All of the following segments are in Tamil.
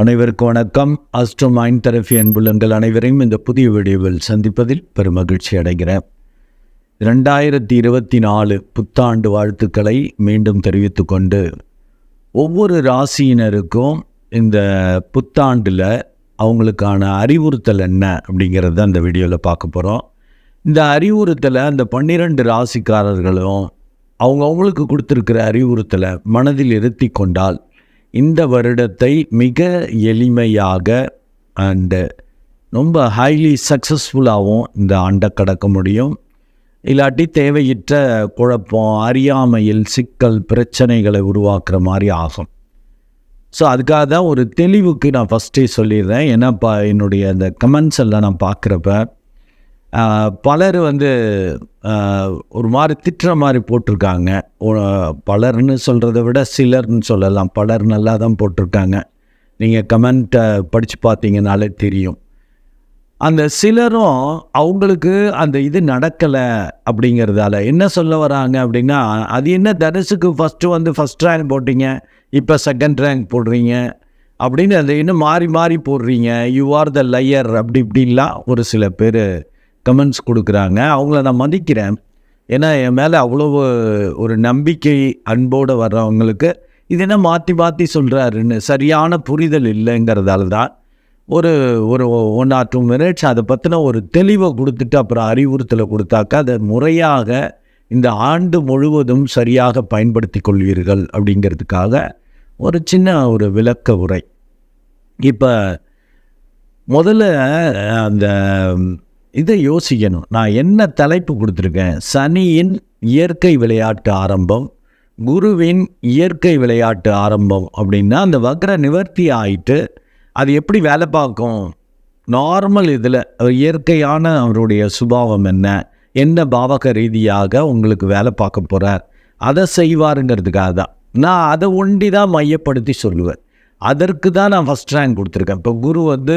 அனைவருக்கும் வணக்கம். அஸ்ட்ரோ மைண்ட் தெரபி அன்புள்ளங்கள் அனைவரையும் இந்த புதிய வீடியோவில் சந்திப்பதில் பெருமகிழ்ச்சி அடைகிறேன். ரெண்டாயிரத்தி இருபத்தி நாலு புத்தாண்டு வாழ்த்துக்களை மீண்டும் தெரிவித்து கொண்டு ஒவ்வொரு ராசியினருக்கும் இந்த புத்தாண்டில் அவங்களுக்கான அறிவுறுத்தல் என்ன அப்படிங்கிறத அந்த வீடியோவில் பார்க்க போகிறோம் இந்த அறிவுறுத்தலை அந்த பன்னிரெண்டு ராசிக்காரர்களும் அவங்க அவங்களுக்கு கொடுத்துருக்கிற அறிவுறுத்தலை மனதில் இருத்தி கொண்டால் இந்த வருடத்தை மிக எளிமையாக அண்டு ரொம்ப ஹைலி சக்ஸஸ்ஃபுல்லாகவும் இந்த ஆண்டை கடக்க முடியும். இல்லாட்டி தேவையற்ற குழப்பம் அறியாமையில் சிக்கல் பிரச்சனைகளை உருவாக்குற மாதிரி ஆகும். ஸோ அதுக்காக தான் ஒரு தெளிவுக்கு நான் ஃபஸ்ட்டே சொல்லிடுறேன். ஏன்னா இப்போ என்னுடைய அந்த கமெண்ட்ஸ் எல்லாம் நான் பார்க்குறப்ப பலர் வந்து ஒரு மாதிரி திட்டுற மாதிரி போட்டிருக்காங்க. பலர்னு சொல்கிறத விட சிலர்னு சொல்லலாம். பலர் நல்லா தான் போட்டிருக்காங்க. நீங்கள் கமெண்ட்டை படித்து பார்த்தீங்கனாலே தெரியும். அந்த சிலரும் அவங்களுக்கு அந்த இது நடக்கலை அப்படிங்கிறதால என்ன சொல்ல வராங்க அப்படின்னா அது என்ன தனுசுக்கு ஃபஸ்ட்டு வந்து ஃபஸ்ட் ரேங்க் போட்டீங்க இப்போ செகண்ட் ரேங்க் போடுறீங்க அப்படின்னு அதை இன்னும் மாறி மாறி போடுறீங்க. யூ ஆர் த லையர் அப்படி இப்படின்லாம் ஒரு சில பேர் கமெண்ட்ஸ் கொடுக்குறாங்க. அவங்கள நான் மதிக்கிறேன். ஏன்னா என் மேலே அவ்வளோ ஒரு நம்பிக்கை அன்போடு வர்றவங்களுக்கு இது என்ன மாற்றி மாற்றி சொல்கிறாருன்னு சரியான புரிதல் இல்லைங்கிறதால தான் ஒரு ஒரு ஒன் ஆர் டூ மினிட்ஸ் அதை பற்றின ஒரு தெளிவை கொடுத்துட்டு அப்புறம் அறிவுறுத்தலை கொடுத்தாக்கா அதை முறையாக இந்த ஆண்டு முழுவதும் சரியாக பயன்படுத்தி கொள்வீர்கள் அப்படிங்கிறதுக்காக ஒரு சின்ன ஒரு விளக்க உரை. இப்போ முதல்ல அந்த இதை யோசிக்கணும். நான் என்ன தலைப்பு கொடுத்துருக்கேன்? சனியின் இயற்கை விளையாட்டு ஆரம்பம் குருவின் இயற்கை விளையாட்டு ஆரம்பம் அப்படின்னா அந்த வக்ர நிவர்த்தி ஆயிட்டு அது எப்படி வேலை பார்க்கும்? நார்மல் இதில் இயற்கையான அவருடைய சுபாவம் என்ன? என்ன பாவக ரீதியாக உங்களுக்கு வேலை பார்க்க போகிறார் அதை செய்வாருங்கிறதுக்காக தான். நான் அதை ஒண்டி தான் மையப்படுத்தி சொல்லுவேன். அதற்கு தான் நான் ஃபஸ்ட் ரேங்க் கொடுத்துருக்கேன். இப்போ குரு வந்து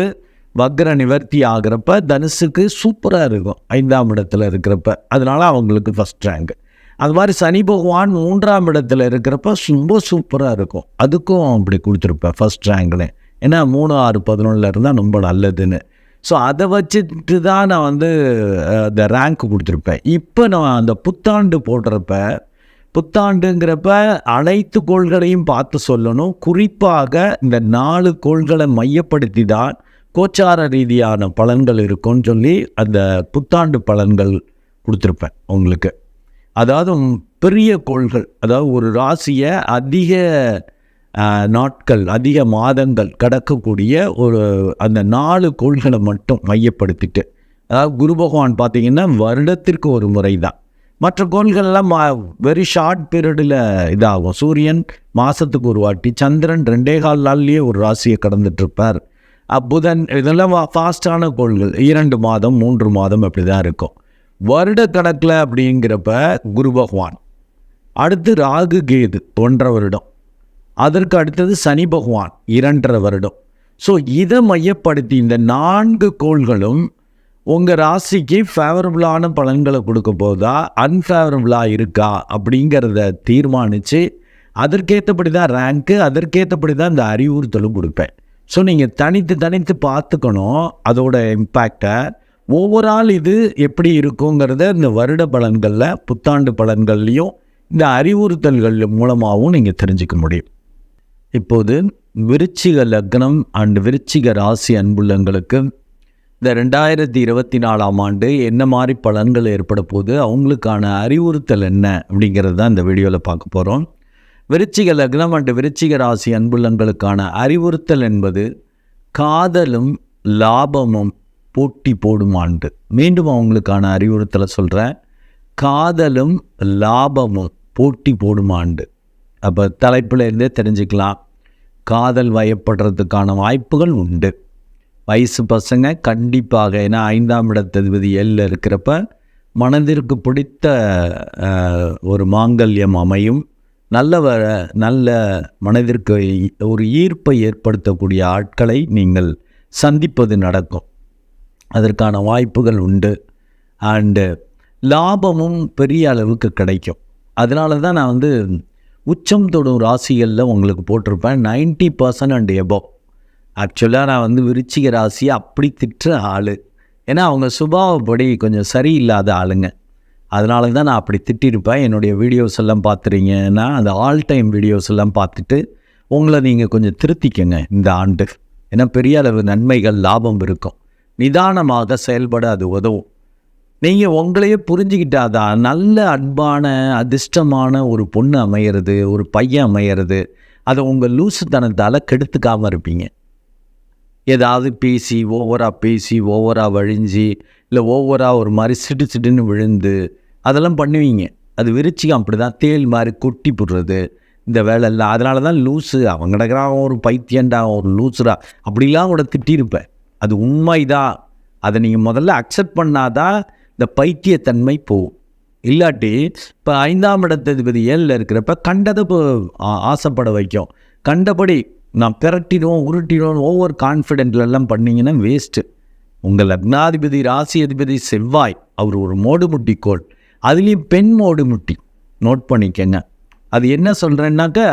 வக்ர நிவர்த்தி ஆகிறப்ப தனுசுக்கு சூப்பராக இருக்கும் ஐந்தாம் இடத்துல இருக்கிறப்ப. அதனால அவங்களுக்கு ஃபஸ்ட் ரேங்க் அது மாதிரி சனி பகவான் மூன்றாம் இடத்துல இருக்கிறப்ப ரொம்ப சூப்பராக இருக்கும். அதுக்கும் அப்படி கொடுத்துருப்பேன் ஃபஸ்ட் ரேங்க்னு ஏன்னா மூணு ஆறு பதினொன்றில் இருந்தால் ரொம்ப நல்லதுன்னு. ஸோ அதை வச்சுட்டு தான் நான் வந்து அந்த ரேங்க் கொடுத்துருப்பேன். இப்போ நான் அந்த புத்தாண்டு போடுறப்ப புத்தாண்டுங்கிறப்ப அனைத்து கோள்களையும் பார்த்து சொல்லணும். குறிப்பாக இந்த நாலு கோள்களை மையப்படுத்தி தான் கோச்சார ரீதியான பலன்கள் இருக்கும்னு சொல்லி அந்த புத்தாண்டு பலன்கள் கொடுத்துருப்பேன் உங்களுக்கு. அதாவது பெரிய கோள்கள் அதாவது ஒரு ராசியை அதிக நாட்கள் அதிக மாதங்கள் கடக்கக்கூடிய ஒரு அந்த நாலு கோள்களை மட்டும் மையப்படுத்திட்டு அதாவது குரு பகவான் பார்த்திங்கன்னா வருடத்திற்கு ஒரு முறை தான் மற்ற கோள்கள்லாம் வெரி ஷார்ட் பீரியடில் இதாகும். சூரியன் மாதத்துக்கு ஒரு வாட்டி சந்திரன் ரெண்டே கால் நாள்லேயே ஒரு ராசியை கடந்துட்டுருப்பார் இருப்பார். புதன் இதெல்லாம் ஃபாஸ்டான கோள்கள். இரண்டு மாதம் மூன்று மாதம் அப்படி தான் இருக்கும். வருட கணக்கில் அப்படிங்கிறப்ப குரு பகவான். அடுத்து ராகு கேது ஒன்றரை வருடம். அதற்கு அடுத்தது சனி பகவான் இரண்டரை வருடம். ஸோ இதை மையப்படுத்தி இந்த நான்கு கோள்களும் உங்கள் ராசிக்கு ஃபேவரபுளான பலன்களை கொடுக்க போதா அன்ஃபேவரபுளாக இருக்கா அப்படிங்கிறத தீர்மானித்து அதற்கேற்றபடி தான் ரேங்க்கு அதற்கேற்றபடி தான் இந்த அறிவுறுத்தலும் கொடுப்பேன். ஸோ நீங்கள் தனித்து தனித்து பார்த்துக்கணும் அதோட இம்பேக்டை ஓவரால் இது எப்படி இருக்குங்கிறத இந்த வருட பலன்களில் புத்தாண்டு பலன்கள்லையும் இந்த அறிவுறுத்தல்கள் மூலமாகவும் நீங்கள் தெரிஞ்சுக்க முடியும். இப்போது விருச்சிக லக்னம் அண்டு விருச்சிக ராசி அன்புள்ளங்களுக்கு இந்த ரெண்டாயிரத்தி இருபத்தி நாலாம் ஆண்டு என்ன மாதிரி பலன்கள் ஏற்பட போகுது அவங்களுக்கான அறிவுறுத்தல் என்ன அப்படிங்கிறது தான் இந்த வீடியோவில் பார்க்க போகிறோம் விருச்சிக லக்னம் அண்டு விருச்சிக ராசி அன்புள்ளங்களுக்கான அறிவுறுத்தல் என்பது காதலும் லாபமும் போட்டி போடும் ஆண்டு. மீண்டும் அவங்களுக்கான அறிவுறுத்தலை சொல்கிறேன் காதலும் லாபமும் போட்டி போடும் ஆண்டு. அப்போ தலைப்பில் இருந்தே தெரிஞ்சுக்கலாம். காதல் வயப்படுறதுக்கான வாய்ப்புகள் உண்டு. வயசு பசங்க கண்டிப்பாக ஏன்னா ஐந்தாம் இடத்ததிபதி எல்ல இருக்கிறப்ப மனதிற்கு பிடித்த ஒரு மாங்கல்யம் அமையும். நல்ல நல்ல மனதிற்கு ஒரு ஈர்ப்பை ஏற்படுத்தக்கூடிய ஆட்களை நீங்கள் சந்திப்பது நடக்கும். அதற்கான வாய்ப்புகள் உண்டு. அண்டு லாபமும் பெரிய அளவுக்கு கிடைக்கும். அதனால தான் நான் வந்து உச்சம் தொடும் ராசிகளில் உங்களுக்கு போட்டிருப்பேன். 90% பர்சன்ட் அண்ட் எபோவ் ஆக்சுவலாக நான் வந்து விருச்சிக ராசியை அப்படி திட்டுற ஆள். ஏன்னா அவங்க சுபாவப்படி கொஞ்சம் சரியில்லாத ஆளுங்க. அதனால தான் நான் அப்படி திட்டிருப்பேன். என்னுடைய வீடியோஸ் எல்லாம் பார்த்துறீங்கன்னா அந்த ஆல் டைம் வீடியோஸ் எல்லாம் பார்த்துட்டு உங்களை நீங்கள் கொஞ்சம் திருத்திக்கங்க இந்த ஆண்டு. ஏன்னா பெரிய அளவு நன்மைகள் லாபம் இருக்கும். நிதானமாக செயல்பட அது உதவும். நீங்கள் உங்களையே புரிஞ்சுக்கிட்டாதான் நல்ல அன்பான அதிர்ஷ்டமான ஒரு பொண்ணு அமையிறது ஒரு பையன் அமையிறது அதை உங்கள் லூசுத்தனத்தால் கெடுத்துக்காமல் இருப்பீங்க. ஏதாவது பேசி ஓவராக பேசி ஓவராக வழிஞ்சி இல்லை ஓவராக ஒரு மாதிரி சிடு சிடுன்னு விழுந்து அதெல்லாம் பண்ணுவீங்க. அது விரிச்சிக்கும் அப்படி தான் தேல் மாதிரி கொட்டி போடுறது இந்த வேலை இல்லை அதனால தான் லூஸு அவன் கிடக்கிறான் ஒரு பைத்தியண்டா ஒரு லூசுரா அப்படிலாம் கூட திட்டியிருப்பேன் அது உண்மைதான் அதை நீங்கள் முதல்ல அக்செப்ட் பண்ணாதான் இந்த பைத்தியத்தன்மை போகும். இல்லாட்டி இப்போ ஐந்தாம் இடத்ததிபதி ஏழில் இருக்கிறப்ப கண்டதை இப்போ ஆசைப்பட வைக்கும். கண்டபடி நான் பிரட்டிடுவோம் உருட்டிடுவோம் ஓவர் கான்ஃபிடென்ட்லெல்லாம் பண்ணீங்கன்னா வேஸ்ட்டு உங்கள் லக்னாதிபதி ராசி அதிபதி செவ்வாய் அவர் ஒரு மோடுமுட்டிக்கோள். அதுலேயும் பெண் மோடுமுட்டி நோட் பண்ணிக்கங்க. அது என்ன சொல்கிறேன்னாக்கா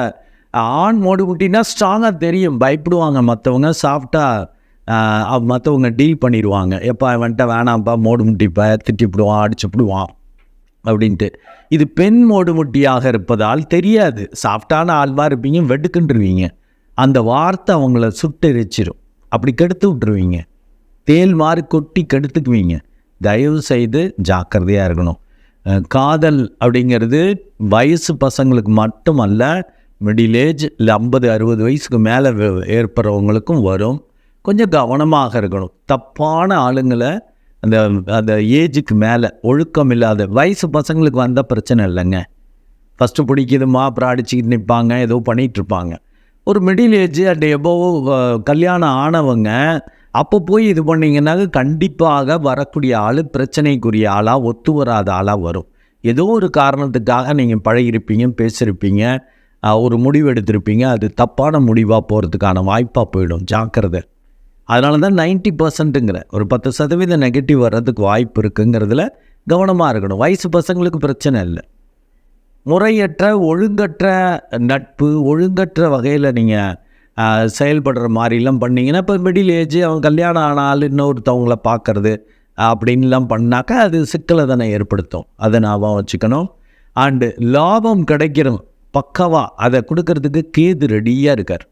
ஆண் மோடுமுட்டினா ஸ்ட்ராங்காக தெரியும். பயப்படுவாங்க மற்றவங்க சாஃப்டாக மற்றவங்க டீல் பண்ணிடுவாங்க எப்போ அவன்கிட்ட வேணாம்ப்பா மோடுமுட்டிப்பா திட்டிப்பிடுவான் அடிச்சுப்பிடுவான் அப்படின்ட்டு. இது பெண் மோடுமுட்டியாக இருப்பதால் தெரியாது. சாஃப்டான ஆழ்வாக இருப்பீங்க வெடுக்குன்றுவீங்க அந்த வார்த்தை அவங்கள சுட்டெரிச்சிரும். அப்படி கெடுத்து விட்டுருவீங்க. தேல் மாதிரி கொட்டி கெடுத்துக்குவீங்க. தயவு செய்து ஜாக்கிரதையாக இருக்கணும். காதல் அப்படிங்கிறது வயசு பசங்களுக்கு மட்டுமல்ல மிடில் ஏஜ் இல்லை ஐம்பது அறுபது வயசுக்கு மேலே ஏற்படுறவங்களுக்கும் வரும். கொஞ்சம் கவனமாக இருக்கணும். தப்பான ஆளுங்களை அந்த அந்த ஏஜுக்கு மேலே ஒழுக்கம் இல்லாத வயசு பசங்களுக்கு வந்தால் பிரச்சனை இல்லைங்க. ஃபஸ்ட்டு பிடிக்குதுமா அப்புறம் அடிச்சுக்கிட்டு நிற்பாங்க ஏதோ பண்ணிகிட்ருப்பாங்க ஒரு மிடில் ஏஜ் அண்ட் எபோவ் கல்யாணம் ஆனவங்க அப்போ போய் இது பண்ணிங்கன்னாக்க கண்டிப்பாக வரக்கூடிய ஆள் பிரச்சனைக்குரிய ஆளாக ஒத்து வராத ஆளாக வரும். ஏதோ ஒரு காரணத்துக்காக நீங்கள் பழகிருப்பீங்க பேசியிருப்பீங்க ஒரு முடிவு எடுத்திருப்பீங்க அது தப்பான முடிவாக போகிறதுக்கான வாய்ப்பாக போயிடும். ஜாக்கிரதை. அதனால தான் நைன்ட்டி பர்சன்ட்டுங்கிற ஒரு பத்து சதவீதம் நெகட்டிவ் வர்றதுக்கு வாய்ப்பு இருக்குங்கிறதுல கவனமாக இருக்கணும். வயசு பசங்களுக்கு பிரச்சனை இல்லை. முறையற்ற ஒழுங்கற்ற நட்பு ஒழுங்கற்ற வகையில் நீங்கள் செயல்படுற மாதிரிலாம் பண்ணிங்கன்னா இப்போ மிடில் ஏஜ் அவன் கல்யாணம் ஆனால் இன்னொருத்தவங்கள பார்க்குறது அப்படின்லாம் பண்ணாக்கா அது சிக்கலை தானே ஏற்படுத்தும். அதை ஞாபகம் வச்சுக்கணும். அண்டு லாபம் கிடைக்கிறோம் பக்கவா அதை கொடுக்கறதுக்கு கேது ரெடியாக இருக்கார்.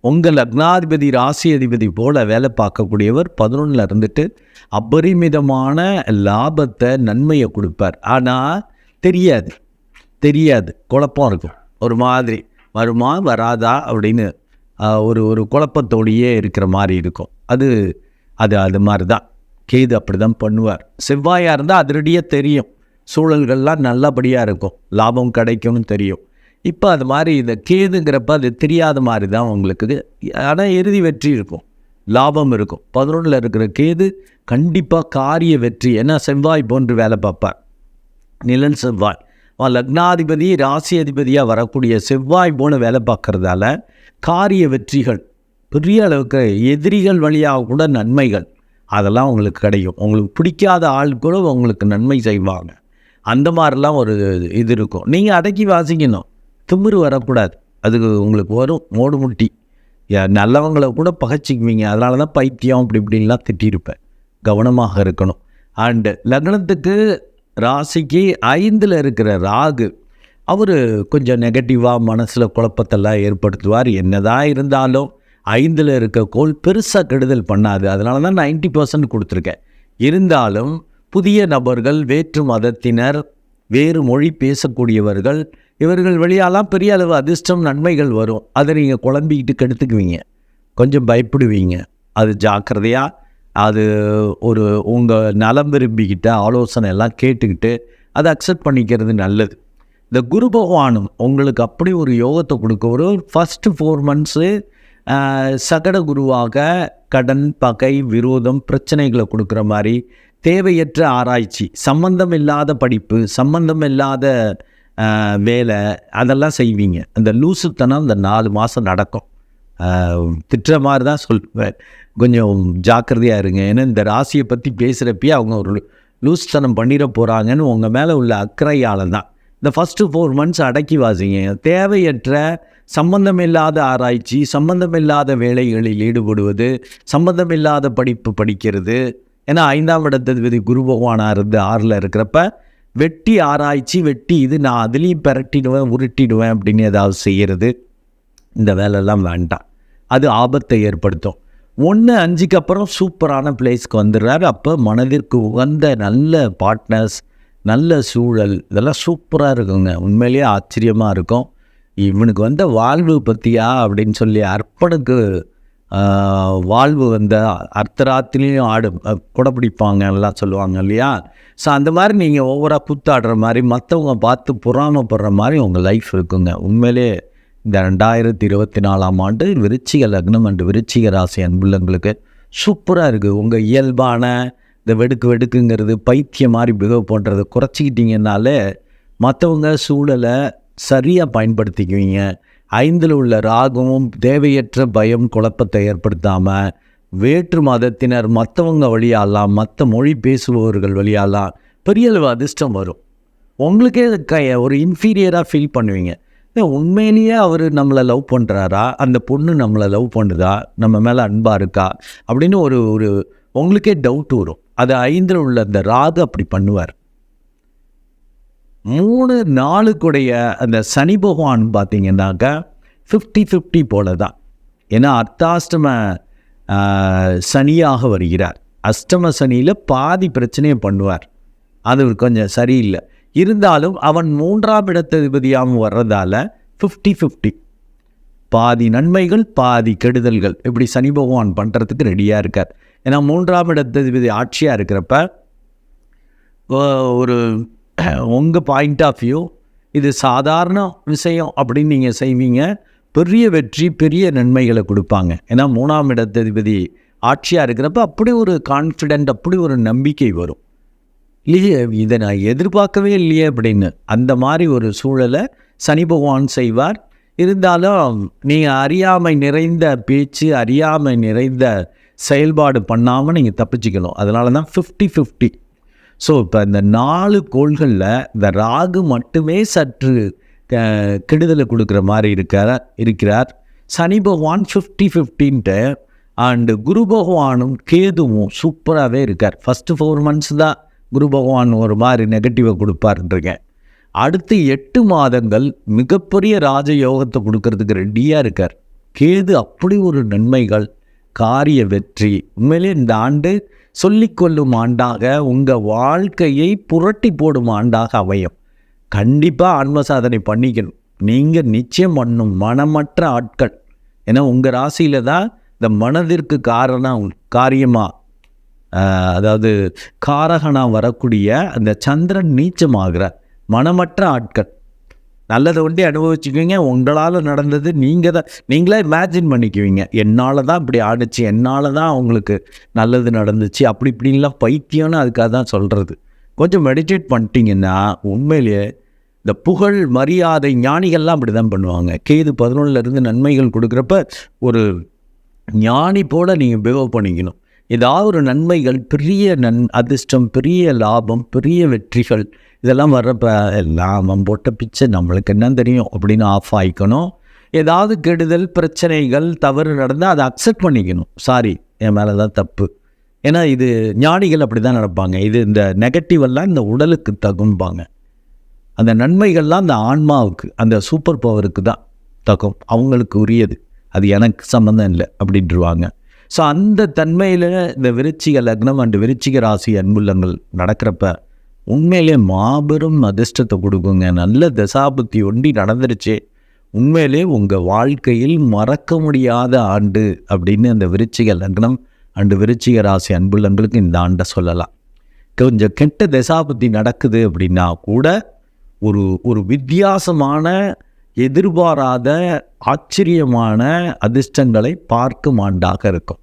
உங்கள் லக்னாதிபதி ராசி அதிபதி போல் வேலை பார்க்கக்கூடியவர் பதினொன்றில் இருந்துட்டு அபரிமிதமான லாபத்தை நன்மையை கொடுப்பார். ஆனால் தெரியாது. தெரியாது. குழப்பம் இருக்கும். ஒரு மாதிரி வருமா? வராதா? அப்படின்னு ஒரு ஒரு குழப்பத்தோடையே இருக்கிற மாதிரி இருக்கும். அது அது அது மாதிரி தான் கேது அப்படி தான் பண்ணுவார். செவ்வாயாக இருந்தால் அதிரடியே தெரியும். சூழல்கள்லாம் நல்லபடியாக இருக்கும். லாபம் கிடைக்கும்னு தெரியும். இப்போ அது மாதிரி இந்த கேதுங்கிறப்ப அது தெரியாத மாதிரி தான் உங்களுக்கு ஆனால் இறுதி வெற்றி இருக்கும். லாபம் இருக்கும். பதினொன்றில் இருக்கிற கேது கண்டிப்பாக காரிய வெற்றி. ஏன்னா செவ்வாய் போன்று வேலை பார்ப்பார். நிலன் செவ்வாய். லக்னாதிபதி ராசி அதிபதியாக வரக்கூடிய செவ்வாய் போன வேலை பார்க்குறதால காரிய வெற்றிகள் பெரிய அளவுக்கு எதிரிகள் வழியாக கூட நன்மைகள் அதெல்லாம் உங்களுக்கு கிடைக்கும். உங்களுக்கு பிடிக்காத ஆள் கூட உங்களுக்கு நன்மை செய்வாங்க. அந்த மாதிரிலாம் ஒரு இது இருக்கும். நீங்கள் அடக்கி வாசிக்கணும். திமிரு வரக்கூடாது. அதுக்கு உங்களுக்கு வரும் மோடு முட்டி. யா- நல்லவங்களை கூட பகைச்சிக்குவீங்க. அதனால தான் பைத்தியம் அப்படி இப்படின்லாம் திட்டியிருப்பேன். கவனமாக இருக்கணும். அண்டு லக்னத்துக்கு ராசிக்கு ஐந்தில் இருக்கிற ராகு அவர் கொஞ்சம் நெகட்டிவாக மனசில் குழப்பத்தெல்லாம் ஏற்படுத்துவார். என்னதான் இருந்தாலும் ஐந்தில் இருக்க கோள் பெருசாக கெடுதல் பண்ணாது. அதனால தான் நைன்ட்டி பர்சன்ட் கொடுத்துருக்கேன். இருந்தாலும் புதிய நபர்கள் வேற்று மதத்தினர் வேறு மொழி பேசக்கூடியவர்கள் இவர்கள் வழியாலாம் பெரிய அளவு அதிர்ஷ்டம் நன்மைகள் வரும். அதை நீங்கள் குழம்பிக்கிட்டு கெடுத்துக்குவீங்க. கொஞ்சம் பயப்படுவீங்க. அது ஜாக்கிரதையாக அது ஒரு உங்கள் நலம் விரும்பிக்கிட்ட ஆலோசனை எல்லாம் கேட்டுக்கிட்டு அதை அக்செப்ட் பண்ணிக்கிறது நல்லது. இந்த குரு பகவானும் உங்களுக்கு அப்படி ஒரு யோகத்தை கொடுக்க ஃபஸ்ட்டு ஃபோர் மந்த்ஸு சகட குருவாக கடன் பகை விரோதம் பிரச்சனைகளை கொடுக்குற மாதிரி தேவையற்ற ஆராய்ச்சி சம்பந்தம் இல்லாத படிப்பு சம்பந்தம் இல்லாத வேலை அதெல்லாம் செய்வீங்க. அந்த லூசுத்தனம் அந்த நாலு மாதம் நடக்கும். திட்டுற மாதிரி தான் சொல்லுவேன் கொஞ்சம் ஜாக்கிரதையாக இருங்க. ஏன்னா இந்த ராசியை பற்றி பேசுகிறப்பயே அவங்க ஒரு லூஸ்தனம் பண்ணிட போகிறாங்கன்னு உங்கள் மேலே உள்ள அக்கறையால் தான் இந்த ஃபஸ்ட்டு ஃபோர் மந்த்ஸ் அடக்கி வாசிங்க. தேவையற்ற சம்பந்தமில்லாத ஆராய்ச்சி சம்பந்தமில்லாத வேலைகளில் ஈடுபடுவது சம்பந்தமில்லாத படிப்பு படிக்கிறது. ஏன்னா ஐந்தாம் இடத்ததிபதி குரு பகவானாக இருந்து ஆறில் இருக்கிறப்ப வெட்டி ஆராய்ச்சி வெட்டி இது நான் அதுலேயும் பரட்டிடுவேன் உருட்டிடுவேன் அப்படின்னு ஏதாவது செய்கிறது இந்த வேலையெல்லாம் வேண்டாம். அது ஆபத்தை ஏற்படுத்தும். ஒன்று அஞ்சுக்கு அப்புறம் சூப்பரான பிளேஸ்க்கு வந்துடுறாரு. அப்போ மனதிற்கு உகந்த நல்ல பார்ட்னர்ஸ் நல்ல சூழல் இதெல்லாம் சூப்பராக இருக்குங்க. உண்மையிலேயே ஆச்சரியமாக இருக்கும். இவனுக்கு வந்த வாழ்வு பற்றியா அப்படின்னு சொல்லி அர்ப்பனுக்கு வாழ்வு வந்த அர்த்தராத்திலையும் ஆடு குடப்பிடிப்பாங்க எல்லாம் சொல்லுவாங்க இல்லையா? ஸோ அந்த மாதிரி நீங்கள் ஓவராக குத்தாடுற மாதிரி மற்றவங்க பார்த்து பொறாமப்படுற மாதிரி உங்கள் லைஃப் இருக்குங்க. உண்மையிலே இந்த ரெண்டாயிரத்தி இருபத்தி நாலாம் ஆண்டு விருச்சிக லக்னம் அண்டு விருச்சிக ராசி அன்புள்ளங்களுக்கு சூப்பராக இருக்குது உங்கள் இயல்பான இந்த வெடுக்கு வெடுக்குங்கிறது பைத்தியம் மாதிரி பிகவ் பண்ணுறதை குறைச்சிக்கிட்டிங்கனாலே மற்றவங்க சூழலை சரியாக பயன்படுத்திக்குவீங்க. ஐந்தில் உள்ள ராகமும் தேவையற்ற பயம் குழப்பத்தை ஏற்படுத்தாமல் வேற்று மதத்தினர் மற்றவங்க வழியாலாம் மற்ற மொழி பேசுபவர்கள் வழியாலாம் பெரிய அளவு அதிர்ஷ்டம் வரும். உங்களுக்கே க ஒரு இன்ஃபீரியராக ஃபீல் பண்ணுவீங்க. உண்மையிலேயே அவர் நம்மளை லவ் பண்ணுறாரா அந்த பொண்ணு நம்மளை லவ் பண்ணுதா? நம்ம மேலே அன்பாக இருக்கா? அப்படின்னு ஒரு ஒரு உங்களுக்கே டவுட் வரும். அது ஐந்தில் உள்ள அந்த ராகு அப்படி பண்ணுவார். மூணு நாளுக்குடைய அந்த சனி பகவான் பார்த்தீங்கன்னாக்கா ஃபிஃப்டி ஃபிஃப்டி போல தான் ஏன்னா அர்த்தாஷ்டம சனியாக வருகிறார். அஷ்டம சனியில் பாதி பிரச்சனையை பண்ணுவார். அது கொஞ்சம் சரியில்லை. இருந்தாலும் அவன் மூன்றாம் இடத்ததிபதியாகவும் வர்றதால ஃபிஃப்டி ஃபிஃப்டி பாதி நன்மைகள் பாதி கெடுதல்கள். இப்படி சனி பகவான் பண்ணுறதுக்கு ரெடியாக இருக்கார். ஏன்னா மூன்றாம் இடத்ததிபதி ஆட்சியாக இருக்கிறப்ப ஒரு உங்கள் பாயிண்ட் ஆஃப் வியூ இது சாதாரண விஷயம் அப்படின்னு நீங்கள் செய்வீங்க. பெரிய வெற்றி பெரிய நன்மைகளை கொடுப்பாங்க. ஏன்னா மூணாம் இடத்ததிபதி ஆட்சியாக இருக்கிறப்ப அப்படி ஒரு கான்ஃபிடென்ட் அப்படி ஒரு நம்பிக்கை வரும். இல்லையே இதை நான் எதிர்பார்க்கவே இல்லையே அப்படின்னு அந்த மாதிரி ஒரு சூழலை சனி பகவான் செய்வார். இருந்தாலும் நீங்கள் அறியாமை நிறைந்த பேச்சு அறியாமை நிறைந்த செயல்பாடு பண்ணாமல் நீங்கள் தப்பிச்சுக்கணும். அதனால தான் ஃபிஃப்டி ஃபிஃப்டி ஸோ இப்போ இந்த நாலு கோள்களில் இந்த ராகு மட்டுமே சற்று கெடுதலை கொடுக்குற மாதிரி இருக்கார் இருக்கிறார். சனி பகவான் ஃபிஃப்டி ஃபிஃப்டின்ட்டு அண்டு குரு பகவானும் கேதுவும் சூப்பராகவே இருக்கார். ஃபஸ்ட்டு ஃபோர் மந்த்ஸ் தான். குரு பகவான் ஒரு மாதிரி நெகட்டிவை கொடுப்பாருன்றீங்க. அடுத்த எட்டு மாதங்கள் மிகப்பெரிய ராஜயோகத்தை கொடுக்கறதுக்கு ரெடியாக இருக்கார். கேது அப்படி ஒரு நன்மைகள் காரிய வெற்றி. உண்மையிலே இந்த ஆண்டு சொல்லிக்கொள்ளும் ஆண்டாக உங்கள் வாழ்க்கையை புரட்டி போடும் ஆண்டாக அமையும். கண்டிப்பாக ஆன்ம சாதனை பண்ணிக்கணும். நீங்கள் நிச்சயம் பண்ணும் மனமற்ற ஆட்கள். ஏன்னா உங்கள் ராசியில் தான் இந்த மனதிற்கு காரணம் காரியமாக அதாவது காரகனாக வரக்கூடிய அந்த சந்திரன் நீச்சமாகிற மனமற்ற ஆட்கள். நல்லதை ஒண்டி அனுபவிச்சுக்குவீங்க. உங்களால் நடந்தது நீங்கள் தான் நீங்களே இமேஜின் பண்ணிக்குவீங்க. என்னால் தான் இப்படி ஆடுச்சு என்னால் தான் அவங்களுக்கு நல்லது நடந்துச்சு அப்படி இப்படின்லாம் பைத்தியம்னு அதுக்காக தான் சொல்கிறது கொஞ்சம் மெடிடேட் பண்ணிட்டீங்கன்னா உண்மையிலேயே இந்த புகழ் மரியாதை ஞானிகள்லாம் அப்படி தான் பண்ணுவாங்க. கேது பதினொன்றுலேருந்து நன்மைகள் கொடுக்குறப்ப ஒரு ஞானி போல் நீங்கள் பிஹேவ் பண்ணிக்கணும். ஏதாவது ஒரு நன்மைகள் பெரிய நன் அதிர்ஷ்டம் பெரிய லாபம் பெரிய வெற்றிகள் இதெல்லாம் வர்றப்ப லாபம் போட்ட பிச்சை நம்மளுக்கு என்ன தெரியும் அப்படின்னு ஆஃப் ஆகிக்கணும் ஏதாவது கெடுதல் பிரச்சனைகள் தவறு நடந்தால் அதை அக்செப்ட் பண்ணிக்கணும். சாரி என் மேலே தான் தப்பு. ஏன்னா இது ஞானிகள் அப்படி தான் நடப்பாங்க. இது இந்த நெகட்டிவெல்லாம் இந்த உடலுக்கு தகும்பாங்க. அந்த நன்மைகள்லாம் அந்த ஆன்மாவுக்கு அந்த சூப்பர் பவருக்கு தான் தகும். அவங்களுக்கு உரியது. அது எனக்கு சம்மந்தம் இல்லை அப்படின்ட்டுருவாங்க ஸோ அந்த தன்மையில் இந்த விருச்சிக லக்னம் அண்டு விருச்சிக ராசி அன்புள்ளங்கள் நடக்கிறப்ப உண்மையிலே மாபெரும் அதிர்ஷ்டத்தை கொடுக்குங்க. நல்ல தசாபுத்தி ஒண்டி நடந்துருச்சு. உண்மையிலே உங்கள் வாழ்க்கையில் மறக்க முடியாத ஆண்டு அப்படின்னு அந்த விருச்சிக லக்னம் அண்டு விருச்சிக ராசி அன்புள்ளங்களுக்கு இந்த ஆண்டை சொல்லலாம். கொஞ்சம் கெட்ட தசாபுத்தி நடக்குது அப்படின்னா கூட ஒரு ஒரு வித்தியாசமான எதிர்பாராத ஆச்சரியமான அதிர்ஷ்டங்களை பார்க்கும் ஆண்டாக இருக்கும்.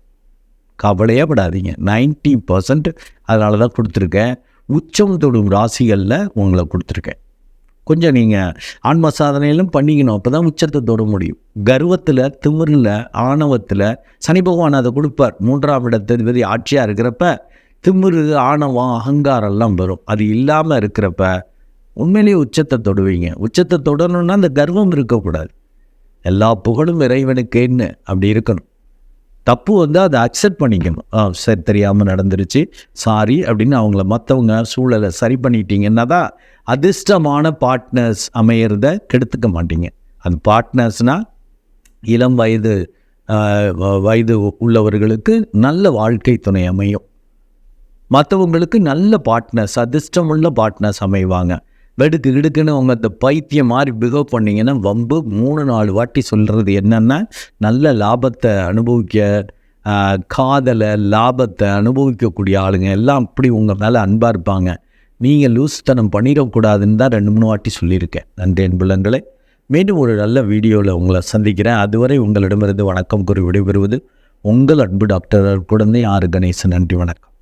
கவலையே படாதீங்க. நைன்ட்டி பர்சன்ட் அதனால தான் கொடுத்துருக்கேன். உச்சம் தொடும் ராசிகளில் உங்களை கொடுத்துருக்கேன். கொஞ்சம் நீங்கள் ஆன்ம சாதனையிலும் பண்ணிக்கணும். அப்போ தான் உச்சத்தை தொட முடியும். கர்வத்தில் திமிரில் ஆணவத்தில் சனி பகவான் அதை கொடுப்பார். மூன்றாம் இடத்ததிபதி ஆட்சியாக இருக்கிறப்ப திமிரு ஆணவம் அகங்காரம்லாம் வரும். அது இல்லாமல் இருக்கிறப்ப உண்மையிலேயே உச்சத்தை தொடுவீங்க. உச்சத்தை தொடரணும்னா அந்த கர்வம் இருக்கக்கூடாது. எல்லா புகழும் இறைவனுக்கேன்னு அப்படி இருக்கணும். தப்பு வந்து அதை அக்செப்ட் பண்ணிக்கணும். ஆ சரி தெரியாமல் நடந்துருச்சு. சாரி அப்படின்னு அவங்கள மற்றவங்க சூழலை சரி பண்ணிட்டீங்கன்னா தான் அதிர்ஷ்டமான பார்ட்னர்ஸ் அமையிறத கெடுத்துக்க மாட்டீங்க. அது பார்ட்னர்ஸ்னால் இளம் வயது வ- வயது உள்ளவர்களுக்கு நல்ல வாழ்க்கை துணை அமையும். மற்றவங்களுக்கு நல்ல பார்ட்னர்ஸ் அதிர்ஷ்டமுள்ள பார்ட்னர்ஸ் அமைவாங்க. வெடுக்கு கிடுக்குன்னு அவங்க அந்த பைத்தியம் மாதிரி பிகவ் பண்ணிங்கன்னா வம்பு மூணு நாலு வாட்டி சொல்கிறது என்னென்னா நல்ல லாபத்தை அனுபவிக்க காதலை லாபத்தை அனுபவிக்கக்கூடிய ஆளுங்க எல்லாம் அப்படி உங்கள் மேலே அன்பாக இருப்பாங்க. நீங்கள் லூஸ்தனம் பண்ணிடக்கூடாதுன்னு தான் ரெண்டு மூணு வாட்டி சொல்லியிருக்கேன். நன்றி அன்புலங்களே மீண்டும் ஒரு நல்ல வீடியோவில் உங்களை சந்திக்கிறேன். அதுவரை உங்களிடமிருந்து வணக்கம் கூறி விடைபெறுவது உங்கள் அன்பு டாக்டர் குழந்தை ஆறு கணேசன். நன்றி வணக்கம்.